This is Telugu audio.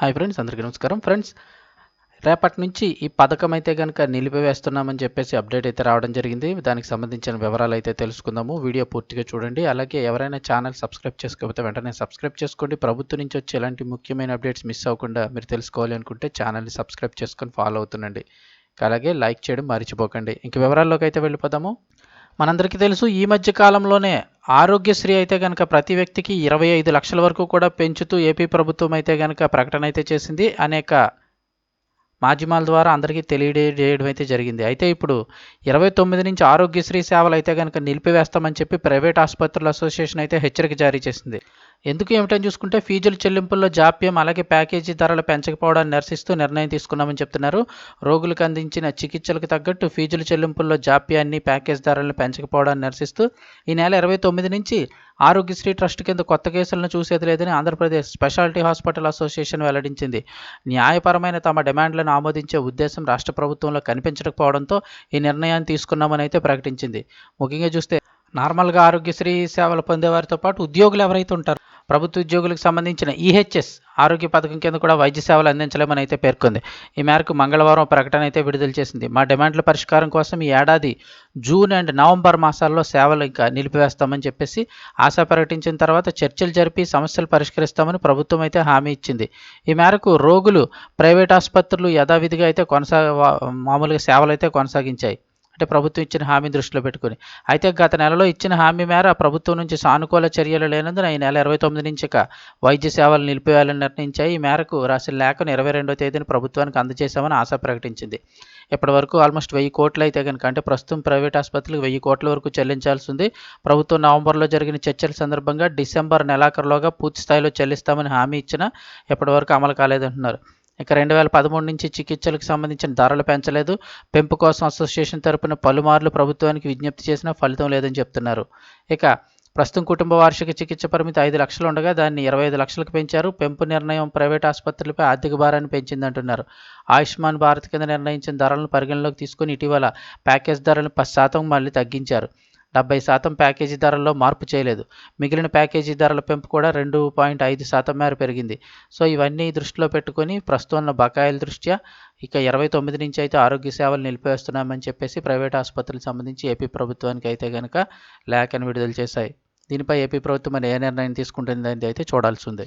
హాయ్ ఫ్రెండ్స్ అందరికీ నమస్కారం. ఫ్రెండ్స్ రేపటి నుంచి ఈ పథకం అయితే కనుక నిలిపివేస్తున్నామని చెప్పేసి అప్డేట్ అయితే రావడం జరిగింది. దానికి సంబంధించిన వివరాలు అయితే తెలుసుకుందాము. వీడియో పూర్తిగా చూడండి. అలాగే ఎవరైనా ఛానల్ సబ్స్క్రైబ్ చేసుకోకపోతే వెంటనే సబ్స్క్రైబ్ చేసుకోండి. ప్రభుత్వం నుంచి వచ్చే ఎలాంటి ముఖ్యమైన అప్డేట్స్ మిస్ అవ్వకుండా మీరు తెలుసుకోవాలి అనుకుంటే ఛానల్ని సబ్స్క్రైబ్ చేసుకొని ఫాలో అవుతుండండి. అలాగే లైక్ చేయడం మర్చిపోకండి. ఇంక వివరాల్లోకి అయితే వెళ్ళిపోదాము. మనందరికీ తెలుసు ఈ మధ్య కాలంలోనే ఆరోగ్యశ్రీ అయితే కనుక ప్రతి వ్యక్తికి ఇరవై ఐదు లక్షల వరకు కూడా పెంచుతూ ఏపీ ప్రభుత్వం అయితే కనుక ప్రకటన అయితే చేసింది. అనేక మాధ్యమాల ద్వారా అందరికీ తెలియజేయడం అయితే జరిగింది. అయితే ఇప్పుడు ఇరవై తొమ్మిది నుంచి ఆరోగ్యశ్రీ సేవలు అయితే కనుక నిలిపివేస్తామని చెప్పి ప్రైవేట్ ఆసుపత్రుల అసోసియేషన్ అయితే హెచ్చరిక జారీ చేసింది. ఎందుకు ఏమిటని చూసుకుంటే ఫీజుల చెల్లింపుల్లో జాప్యం అలాగే ప్యాకేజీ ధరలు పెంచకపోవడాన్ని నిరసిస్తూ నిర్ణయం తీసుకున్నామని చెప్తున్నారు. రోగులకు అందించిన చికిత్సలకు తగ్గట్టు ఫీజుల చెల్లింపుల్లో జాప్యాన్ని ప్యాకేజ్ ధరలను పెంచకపోవడాన్ని నిరసిస్తూ ఈ నెల ఇరవై తొమ్మిది నుంచి ఆరోగ్యశ్రీ ట్రస్ట్ కింద కొత్త కేసులను చూసేది లేదని ఆంధ్రప్రదేశ్ స్పెషాలిటీ హాస్పిటల్ అసోసియేషన్ వెల్లడించింది. న్యాయపరమైన తమ డిమాండ్లను ఆమోదించే ఉద్దేశం రాష్ట్ర ప్రభుత్వంలో కనిపించకపోవడంతో ఈ నిర్ణయాన్ని తీసుకున్నామని అయితే ప్రకటించింది. ముఖ్యంగా చూస్తే నార్మల్గా ఆరోగ్యశ్రీ సేవలు పొందేవారితో పాటు ఉద్యోగులు ఎవరైతే ఉంటారో ప్రభుత్వ ఉద్యోగులకు సంబంధించిన ఈహెచ్ఎస్ ఆరోగ్య పథకం కింద కూడా వైద్య సేవలు అందించలేమని అయితే పేర్కొంది. ఈ మేరకు మంగళవారం ప్రకటన అయితే విడుదల చేసింది. మా డిమాండ్ల పరిష్కారం కోసం ఈ ఏడాది జూన్ అండ్ నవంబర్ మాసాల్లో సేవలు ఇంకా నిలిపివేస్తామని చెప్పేసి ఆశ ప్రకటించిన తర్వాత చర్చలు జరిపి సమస్యలు పరిష్కరిస్తామని ప్రభుత్వం అయితే హామీ ఇచ్చింది. ఈ మేరకు రోగులు ప్రైవేట్ ఆసుపత్రులు యథావిధిగా అయితే కొనసాగ మామూలుగా సేవలు అయితే కొనసాగించాయి. అంటే ప్రభుత్వం ఇచ్చిన హామీ దృష్టిలో పెట్టుకుని. అయితే గత నెలలో ఇచ్చిన హామీ మేర ప్రభుత్వం నుంచి సానుకూల చర్యలు లేనందున ఈ నెల ఇరవై తొమ్మిది నుంచి ఇక వైద్య సేవలు నిలిపివేయాలని నిర్ణయించాయి. ఈ మేరకు రాసిన లేఖను ఇరవై రెండో తేదీన ప్రభుత్వానికి అందజేశామని ఆశ ప్రకటించింది. ఇప్పటి వరకు ఆల్మోస్ట్ వెయ్యి కోట్లు అయితే కనుక అంటే ప్రస్తుతం ప్రైవేట్ ఆసుపత్రులకు వెయ్యి కోట్ల వరకు చెల్లించాల్సి ఉంది. ప్రభుత్వం నవంబర్లో జరిగిన చర్చల సందర్భంగా డిసెంబర్ నెలాఖరులోగా పూర్తి స్థాయిలో చెల్లిస్తామని హామీ ఇచ్చినా ఇప్పటివరకు అమలు కాలేదంటున్నారు. ఇక రెండు వేల పదమూడు నుంచి చికిత్సలకు సంబంధించిన ధరలు పెంచలేదు. పెంపు కోసం అసోసియేషన్ తరపున పలుమార్లు ప్రభుత్వానికి విజ్ఞప్తి చేసినా ఫలితం లేదని చెప్తున్నారు. ఇక ప్రస్తుతం కుటుంబ వార్షిక చికిత్స పరిమితి ఐదు లక్షలు ఉండగా దాన్ని ఇరవై ఐదు లక్షలకు పెంచారు. పెంపు నిర్ణయం ప్రైవేట్ ఆసుపత్రులపై ఆర్థిక భారాన్ని పెంచిందంటున్నారు. ఆయుష్మాన్ భారత్ కింద నిర్ణయించిన ధరలను పరిగణలోకి తీసుకుని ఇటీవల ప్యాకేజ్ ధరలను పది శాతం మళ్ళీ తగ్గించారు. డెబ్బై శాతం ప్యాకేజీ ధరల్లో మార్పు చేయలేదు. మిగిలిన ప్యాకేజీ ధరల పెంపు కూడా రెండు పాయింట్ ఐదు శాతం మేర పెరిగింది. సో ఇవన్నీ దృష్టిలో పెట్టుకొని ప్రస్తుతం ఉన్న బకాయిల దృష్ట్యా ఇక ఇరవై తొమ్మిది నుంచి అయితే ఆరోగ్య సేవలు నిలిపివేస్తున్నామని చెప్పేసి ప్రైవేట్ ఆసుపత్రులకు సంబంధించి ఏపీ ప్రభుత్వానికి అయితే కనుక లేఖను విడుదల చేశాయి. దీనిపై ఏపీ ప్రభుత్వం మరి ఏ నిర్ణయం తీసుకుంటుంది అయితే చూడాల్సి ఉంది.